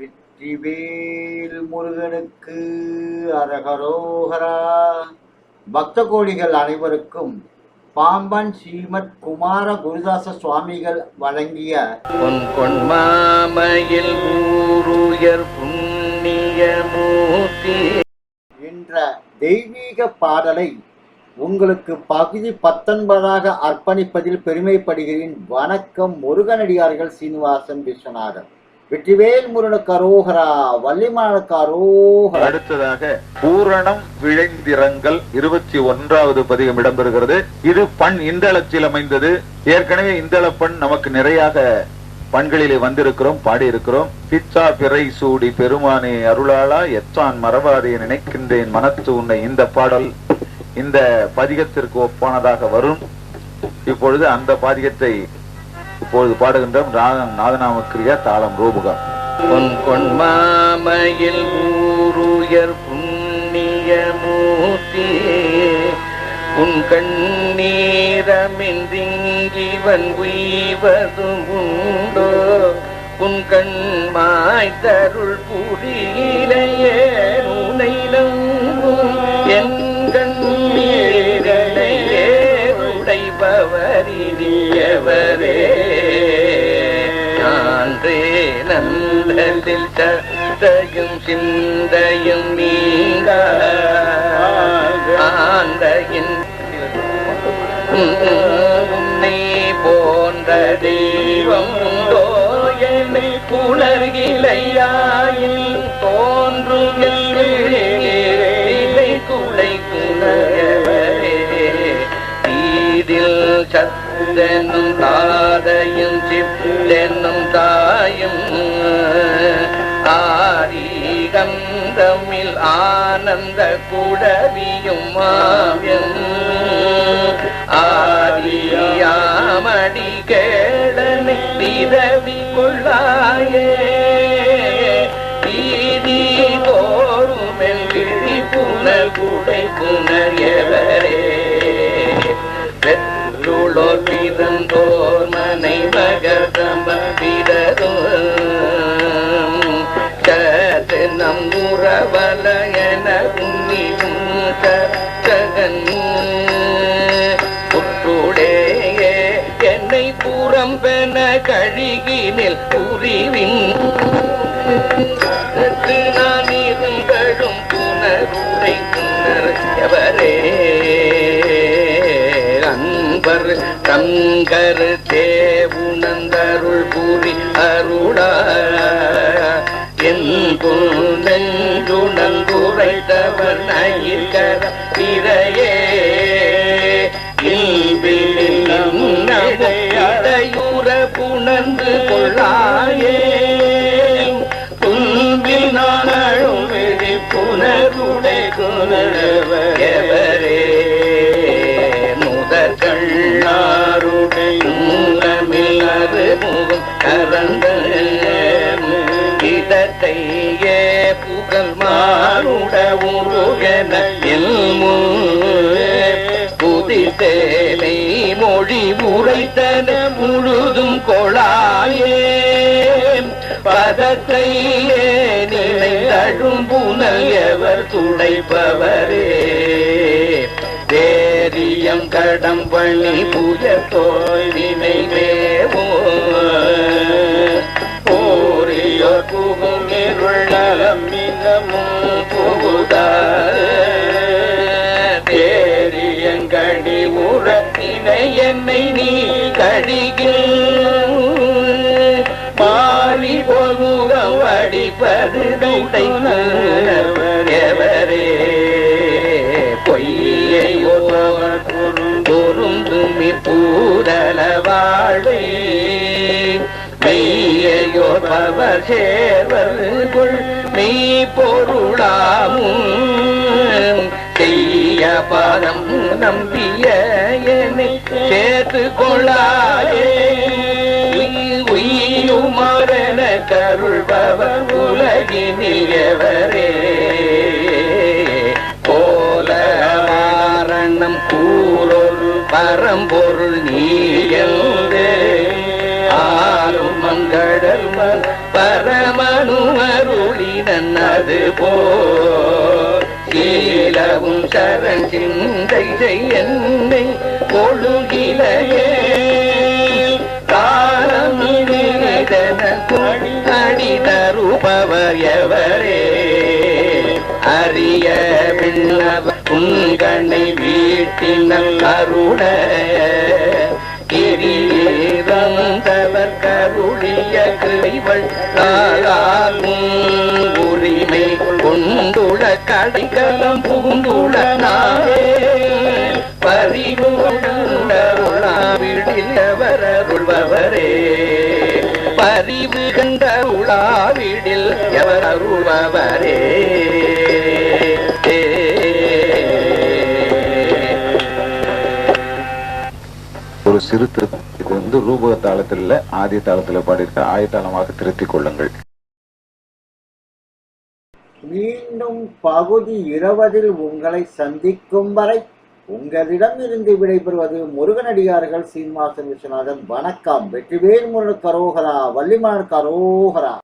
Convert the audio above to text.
வெற்றிவேல் முருகனுக்கு அரகரோகரா. பக்த கோடிகள் அனைவருக்கும் பாம்பன் ஸ்ரீமத் குமார குருதாச சுவாமிகள் வழங்கிய உன் கொன்மாமையில் ஊருயர் புண்ணிய மூர்த்தி. என்ற தெய்வீக பாடலை உங்களுக்கு பகுதி பத்தொன்பதாக அர்ப்பணிப்பதில் பெருமைப்படுகிறேன். வணக்கம் முருகனடியார்கள் சீனிவாசன் விஸ்வநாதன். வெற்றிவேல் முருகனுக்கு அரோகரா வள்ளிமலனுக்கு அரோகரா. அடுத்ததாக பூரணம் விழைந்திரங்கள் இருபத்தி ஒன்றாவது பதிகம் இடம்பெறுகிறது. இது பண் இந்தளத்தில் அமைந்தது. ஏற்கனவே இந்தள பண் நமக்கு நிறையாக பண்களிலே வந்திருக்கிறோம் பாடியிருக்கிறோம். பிச்சா பிறை சூடி பெருமானே அருளாளா எச்சான் மரபாதே நினைக்கின்றேன் மனத்து உன்னை இந்த பாடல் இந்த பதிகத்திற்கு ஒப்பானதாக வரும். இப்பொழுது அந்த பாதிகத்தை இப்பொழுது பாடுகின்றோம் நாதநாம கிரியா தாளம் ரூபகம். உன் கொன்மாமையில் ஊருயர் புண்ணிய மூர்த்தி. உன் கண்ணீரமின்றிங்கிவன் உய்வது உண்டோ? உன் கண் தருள் புரியிலையே உனை கந்தத்தில் சத்தையும் சிந்தையும் நீங்க ஆந்தையின் உன்னை போன்ற தெய்வம் உண்டோ? என்னை புலர்கிளையாயில் தோன்றும் குலை குணவரே தீதில் சத்தென்னும் தாதையும் சித்தென்னும் தாயும் ஆரிகந்தமில் ஆனந்த குடவியும் மாவியம். ஆரியாமடி கேடனை பிறவி கொள்ளாயே. நம் என உன்னியும் ககன் புற்றுடேயே என்னை புறம் கழுகினில் புரிவின் நான் இருங்கழும் புனருடை புனர் எவரே. அன்பர் தங்கர் தேவுணந்தருள் புரி அருளா. என் நெஞ்சுணங்குரைத்தவர் நயிர்கர திரையே புணர்ந்து கொள்ளாயே. துன்பில் நாளும் விழி புனருடை குணர். இடத்தையே புகழ் மானுட உருகன புதித்தேனை மொழி உரைத்தன முழுதும் கொழாயே பதத்தை நினைந்தழும் புனல் துடைப்பவரே. தேரியம் கடம் பண்ணி புயத்தோய் கடி உரத்தினை என்னை நீ கடிகில். மாறி பொருகம் வடிப்பது எவரே. பொய்யை பொருந்துமி பூரல வாழை மெய்யையோ பவர் சேர்வருக்குள் மெய் பொருளாமும் நம்பிய பாதம் நம்பிய என்னை சேர்த்து கொள்ளாயே உய்யுமாறன கருள்பவர் உலகினில் எவரே. போல மாரணம் கூறொரு பரம்பொருள் நீயல்தே ஆறும் மங்கடல் பரமனு அருளினது போ கேளவும் சரண் சிந்தை என்னை கொழுகிலையே காலம் அடி தருபவர் எவரே. அரிய விண்ணவ உங்கனை வீட்டின கருண கிரியேதந்தவர் கருளிய கிரைவள் தாளாகும். கொண்டுள கடைக்கலம் புகுந்துள நாளே பறிவு கொண்டுள்ளாவிடில் கண்ட உலாவிடில் எவர் அருள்பவரே ஒரு சிறு திருத்தம் இது வந்து ரூபக தாளத்தில் இல்ல ஆதி தாளத்தில் பாடியிருக்க ஆயத்தாளமாக திருத்திக் கொள்ளுங்கள். மீண்டும் பகுதி இருபதில் உங்களை சந்திக்கும் வரை உங்களிடம் இருந்து விடைபெறுவது முருகனடியார்கள் சீனிவாசன் விஸ்வநாதன். வணக்கம். வெற்றிவேல் முருகன் கரோகரா வள்ளிமலர் கரோகரா.